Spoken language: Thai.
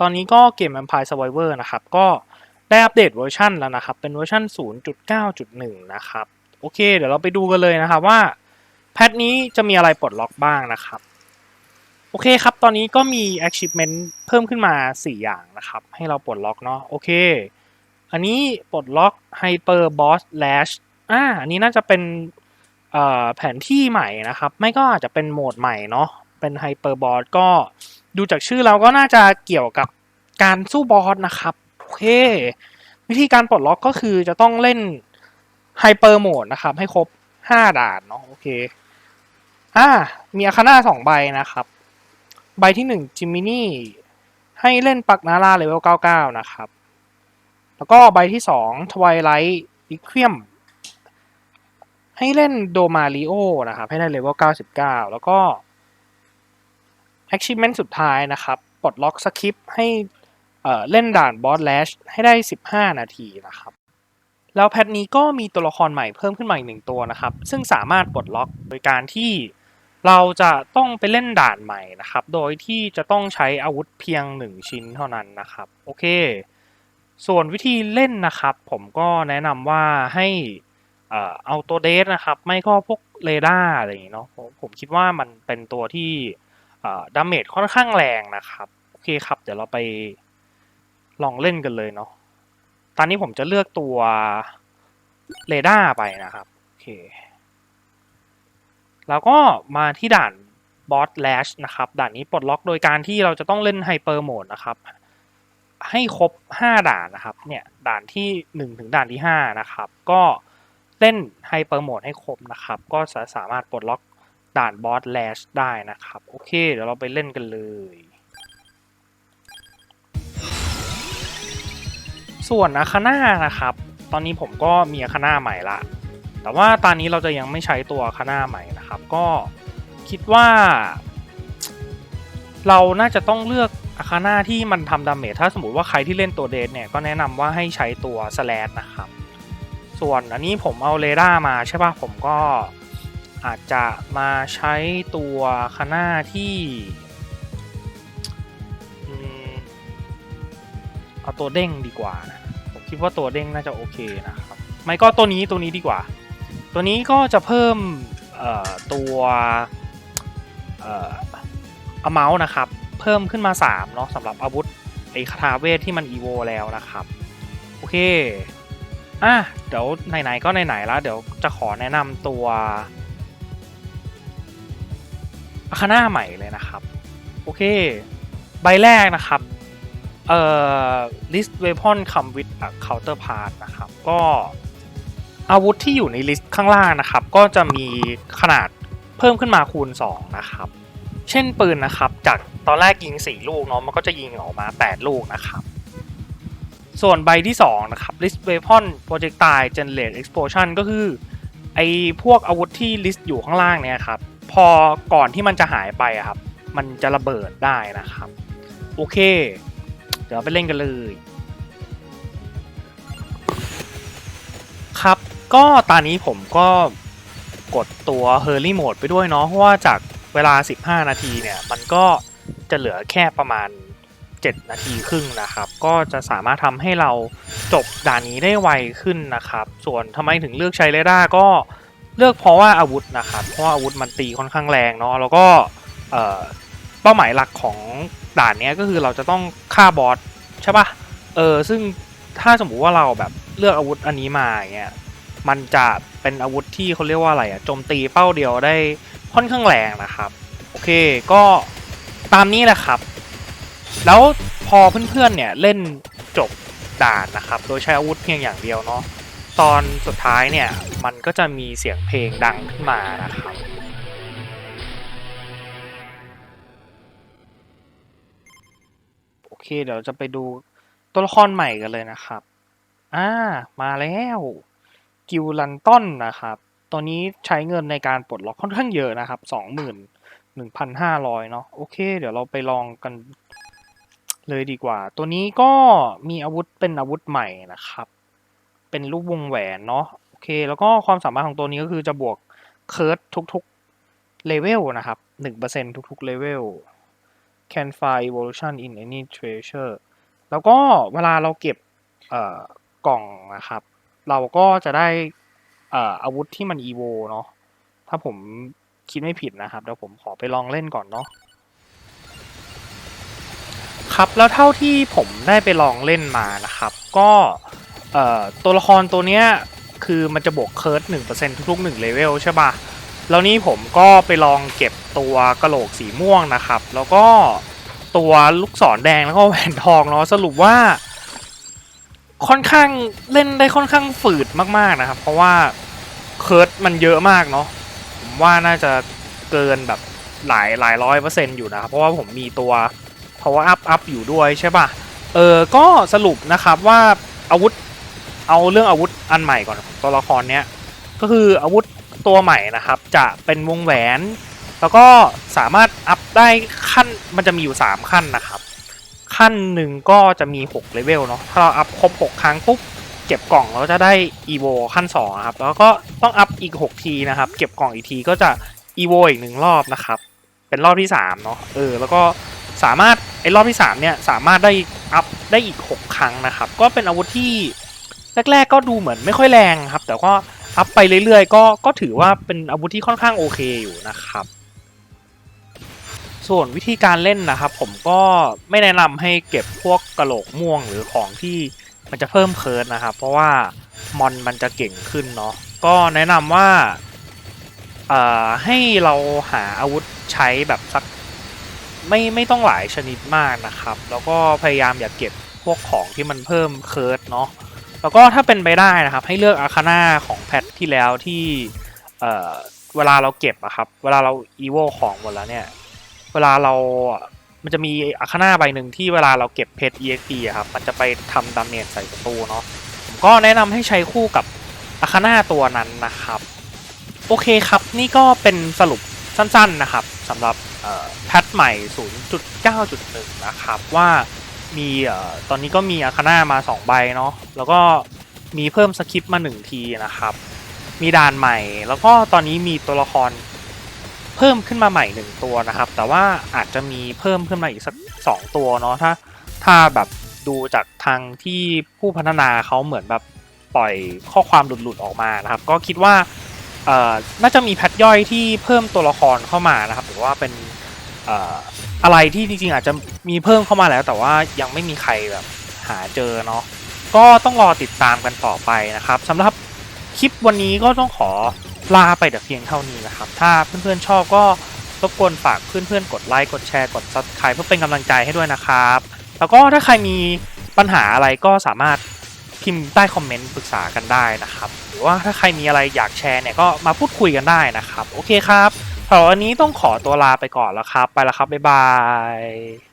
ตอนนี้ก็เกม Empire Survivor นะครับ ก็ได้อัปเดตเวอร์ชันแล้วนะครับ เป็นเวอร์ชัน0.9.1 นะครับ โอเค เดี๋ยวเราไปดูกันเลยนะครับว่า แพทนี้จะมีอะไรปลดล็อกบ้างนะครับ โอเคครับ ตอนนี้ก็มี achievement เพิ่มขึ้นมา 4 อย่างนะครับ ให้เราปลดล็อกเนาะ โอเค อันนี้ปลดล็อก Hyper Boss Lash อ่า อันนี้น่าจะเป็นเอ่อแผนที่ใหม่นะครับ ไม่ก็อาจจะเป็นโหมดใหม่เนาะ เป็น Hyper Boss ก็ ดูจากชื่อเราก็น่าจะเกี่ยวกับการสู้บอสนะครับ โอเค วิธีการปลดล็อกก็คือจะต้องเล่น Hyper Mode นะครับ ให้ครบ 5 ด่านเนาะโอเคอ่ามีอาคาน่าสองใบนะครับ ใบที่หนึ่งจิมมินี่ ให้เล่นปักนาราเลเวล 99 นะครับ แล้วก็ใบที่สองทวายไลท์อิควีมให้เล่นโดมาริโอนะครับ ให้ได้เลเวล 99 แล้วก็ achievement สุดท้ายนะครับ ปลดล็อกสคริปต์ให้เล่นด่านบอสแลชให้ได้ 15 นาทีนะครับ แล้วแพทนี้ก็มีตัวละครใหม่เพิ่มขึ้นมาอีกหนึ่งตัวนะครับ ซึ่งสามารถปลดล็อกโดยการที่เราจะต้องไปเล่นด่านใหม่นะครับ โดยที่จะต้องใช้อาวุธเพียง 1 ชิ้นเท่านั้นนะครับ โอเค ส่วนวิธีเล่นนะครับ ผมก็แนะนำว่าให้เอาตัวเดสนะครับ ไม่ก็พวกเรดาร์อะไรอย่างเนาะผมคิดว่ามันเป็นตัวที่ ดาเมจค่อนข้างแรงนะครับ โอเคครับ เดี๋ยวเราไปลองเล่นกันเลยเนาะตอนนี้ผมจะเลือกตัวเรดาร์ไปนะครับ โอเค แล้วก็มาที่ด่านบอสแลชนะครับ ด่านนี้ปลดล็อกโดยการที่เราจะต้องเล่นไฮเปอร์โหมดนะครับ ให้ครบ 5 ด่านนะครับ เนี่ย ด่านที่ 1 ถึงด่านที่ 5 นะครับ ก็เล่นไฮเปอร์โหมดให้ครบนะครับ ก็จะสามารถปลดล็อก ด่านบอสแลชได้นะครับ โอเค เดี๋ยวเราไปเล่นกันเลย ส่วนอาคาน่านะครับ ตอนนี้ผมก็มีอาคาน่าใหม่ละ แต่ว่าตอนนี้เราจะยังไม่ใช้ตัวอาคาน่าใหม่นะครับ ก็คิดว่า เราน่าจะต้องเลือกอาคาน่าที่มันทำดาเมจถ้าสมมติว่าใครที่เล่นตัวเดทเนี่ยก็แนะนำว่าให้ใช้ตัวสแลดนะครับ ส่วนอันนี้ผมเอาเรดาร์มาใช่ปะผมก็ อาจจะมาใช้ตัวคาน่าที่เอาตัวเด้งดีกว่านะผมคิดว่าตัวเด้งน่าจะโอเคนะครับ ไม่ก็ตัวนี้ตัวนี้ดีกว่า ตัวนี้ก็จะเพิ่มตัวเอ่อ amount นะครับ เพิ่มขึ้นมา3เนาะสำหรับอาวุธไอ้คาถาเวทที่มัน evo แล้วนะครับ โอเคอะเดี๋ยวไหนๆก็ไหนๆแล้ว เดี๋ยวจะขอแนะนำตัว อาคาน่าใหม่เลยนะครับ โอเค ใบแรกนะครับเอ่อ list weapon come with a counterpart นะครับ ก็อาวุธที่อยู่ในลิสต์ข้างล่างนะครับ ก็จะมีขนาดเพิ่มขึ้นมาคูณ 2 นะครับ เช่นปืนนะครับ จากตอนแรกยิง 4 ลูกเนาะมันก็จะยิงออกมา 8 ลูกนะครับ ส่วนใบที่ 2 นะครับ list weapon projectile generate explosion ก็คือ ไอพวกอาวุธที่ list อยู่ข้างล่างเนี่ยครับ พอก่อนที่มันจะหายไปอะครับ มันจะระเบิดได้นะครับ โอเค เดี๋ยวไปเล่นกันเลย ครับ ก็ตอนนี้ผมก็กดตัว Hurry Mode ไปด้วยเนาะเพราะว่าจากเวลา 15 นาทีเนี่ย มันก็จะเหลือแค่ประมาณ 7 นาทีครึ่งนะครับ ก็จะสามารถทำให้เราจบด่านนี้ได้ไวขึ้นนะครับ ส่วนทำไมถึงเลือกใช้เรดาร์ก็เเลือกเพราะว่าอาวุธนะครับ เพราะว่าอาวุธมันตีค่อนข้างแรงเนาะ แล้วก็เป้าหมายหลักของด่านเนี้ยก็คือเราจะต้องฆ่าบอสใช่ปะเออ ซึ่งถ้าสมมุติว่าเราแบบเลือกอาวุธอันนี้มาเงี้ย มันจะเป็นอาวุธที่เขาเรียกว่าอะไรอะโจมตีเป้าเดียวได้ค่อนข้างแรงนะครับ โอเค ก็ตามนี้แหละครับ แล้วพอเพื่อนๆเนี่ยเล่นจบด่านนะครับ โดยใช้อาวุธเพียงอย่างเดียวเนาะ ตอนสุดท้ายเนี่ย มันก็จะมีเสียงเพลงดังขึ้นมานะครับ โอเค เดี๋ยวจะไปดูตัวละครใหม่กันเลยนะครับ อ่า มาแล้ว กิวลันตันนะครับ ตัวนี้ใช้เงินในการปลดล็อกค่อนข้างเยอะนะครับ สองหมื่นหนึ่งพันห้าร้อยเนาะ โอเค เดี๋ยวเราไปลองกันเลยดีกว่า ตัวนี้ก็มีอาวุธเป็นอาวุธใหม่นะครับ เป็นลูกวงแหวนเนาะโอเค แล้วก็ความสามารถของตัวนี้ก็คือจะบวกเคิร์ดทุกๆเลเวลนะครับหนึ่งเปอร์เซ็นทุกๆเลเวล can find evolution in any treasure แล้วก็เวลาเราเก็บกล่องนะครับ เราก็จะได้อาวุธที่มัน evo เนาะถ้าผมคิดไม่ผิดนะครับ เดี๋ยวผมขอไปลองเล่นก่อนเนาะครับแล้วเท่าที่ผมได้ไปลองเล่นมานะครับ ก็ เอ่อตัวละครตัวเนี้ยคือมันจะบวกเคิร์ดหนึ่งเปอร์เซ็นทุกๆหนึ่งเลเวลใช่ปะแล้วนี่ผมก็ไปลองเก็บตัวกระโหลกสีม่วงนะครับ แล้วก็ตัวลูกศรแดงแล้วก็แหวนทองเนาะสรุปว่า ค่อนข้างเล่นได้ค่อนข้างฝืดมากๆนะครับ เพราะว่าเคิร์ดมันเยอะมากเนาะผมว่าน่าจะเกินแบบหลายหลายร้อยเปอร์เซ็นต์อยู่นะครับเพราะว่าผมมีตัว power up up อยู่ด้วยใช่ป่ะเออก็สรุปนะครับว่าอาวุธ เอาเรื่องอาวุธอันใหม่ก่อนของตัวละครเนี้ยก็คืออาวุธตัวใหม่นะครับ จะเป็นวงแหวน แล้วก็สามารถอัพได้ขั้นมันจะมีอยู่ 3 ขั้นนะครับ ขั้นหนึ่งก็จะมี6เลเวลเนาะถ้าเราอัพครบ 6 ครั้งปุ๊บเก็บกล่องเราจะได้ EVO ขั้น2ครับแล้วก็ต้องอัพอีก 6 ทีนะครับ เก็บกล่องอีกทีก็จะ EVO อีกหนึ่งรอบนะครับ เป็นรอบที่3เนาะเออแล้วก็สามารถไอ้รอบที่3เนี่ยสามารถได้อัพได้อีก 6 ครั้งนะครับ ก็เป็นอาวุธที่ แรกๆก็ดูเหมือนไม่ค่อยแรงครับ แต่ก็อัพไปเรื่อยๆ ก็ก็ถือว่าเป็นอาวุธที่ค่อนข้างโอเคอยู่นะครับ ส่วนวิธีการเล่นนะครับ ผมก็ไม่แนะนำให้เก็บพวกกระโหลกม่วงหรือของที่มันจะเพิ่มเคิร์ดนะครับ เพราะว่ามอนมันจะเก่งขึ้นเนาะก็แนะนำว่าให้เราหาอาวุธใช้แบบสักไม่ไม่ต้องหลายชนิดมากนะครับ แล้วก็พยายามอย่าเก็บพวกของที่มันเพิ่มเคิร์ดเนาะ แล้วก็ถ้าเป็นไปได้นะครับ ให้เลือกอาคาน่าของแพทที่แล้วที่เอ่อเวลาเราเก็บอะครับ เวลาเราอีโวของหมดแล้วเนี่ย เวลาเรา มันจะมีอาคาน่าใบหนึ่งที่เวลาเราเก็บเพชร EXP อะครับ มันจะไปทำดาเมจใส่ศัตรูเนาะ ผมก็แนะนำให้ใช้คู่กับอาคาน่าตัวนั้นนะครับ โอเคครับ นี่ก็เป็นสรุปสั้นๆนะครับสำหรับแพทใหม่ 0.9.1 นะครับว่า มีเอ่อตอนนี้ก็มีอาคาน่ามา2ใบเนาะแล้วก็มีเพิ่มสคริปต์มา 1 ทีนะครับ มีด่านใหม่ แล้วก็ตอนนี้มีตัวละครเพิ่มขึ้นมาใหม่หนึ่งตัวนะครับ แต่ว่าอาจจะมีเพิ่มขึ้นมาอีกสักสองตัวเนาะถ้าถ้าแบบดูจากทางที่ผู้พัฒนาเขาเหมือนแบบปล่อยข้อความหลุดๆออกมานะครับ ก็คิดว่าน่าจะมีแพทย่อยที่เพิ่มตัวละครเข้ามานะครับหรือว่าเป็น อะไรที่จริงๆอาจจะมีเพิ่มเข้ามาแล้ว แต่ว่ายังไม่มีใครแบบหาเจอเนาะก็ต้องรอติดตามกันต่อไปนะครับสำหรับคลิปวันนี้ก็ต้องขอลาไปแต่เพียงเท่านี้นะครับ ถ้าเพื่อนๆชอบก็รบกวนฝากเพื่อนๆกดไลค์กดแชร์กด subscribe เพื่อเป็นกำลังใจให้ด้วยนะครับ แล้วก็ถ้าใครมีปัญหาอะไรก็สามารถพิมพ์ใต้คอมเมนต์ปรึกษากันได้นะครับ หรือว่าถ้าใครมีอะไรอยากแชร์เนี่ยก็มาพูดคุยกันได้นะครับ โอเคครับ สำหรับวันนี้ต้องขอตัวลาไปก่อนแล้วครับ ไปแล้วครับ บ๊ายบาย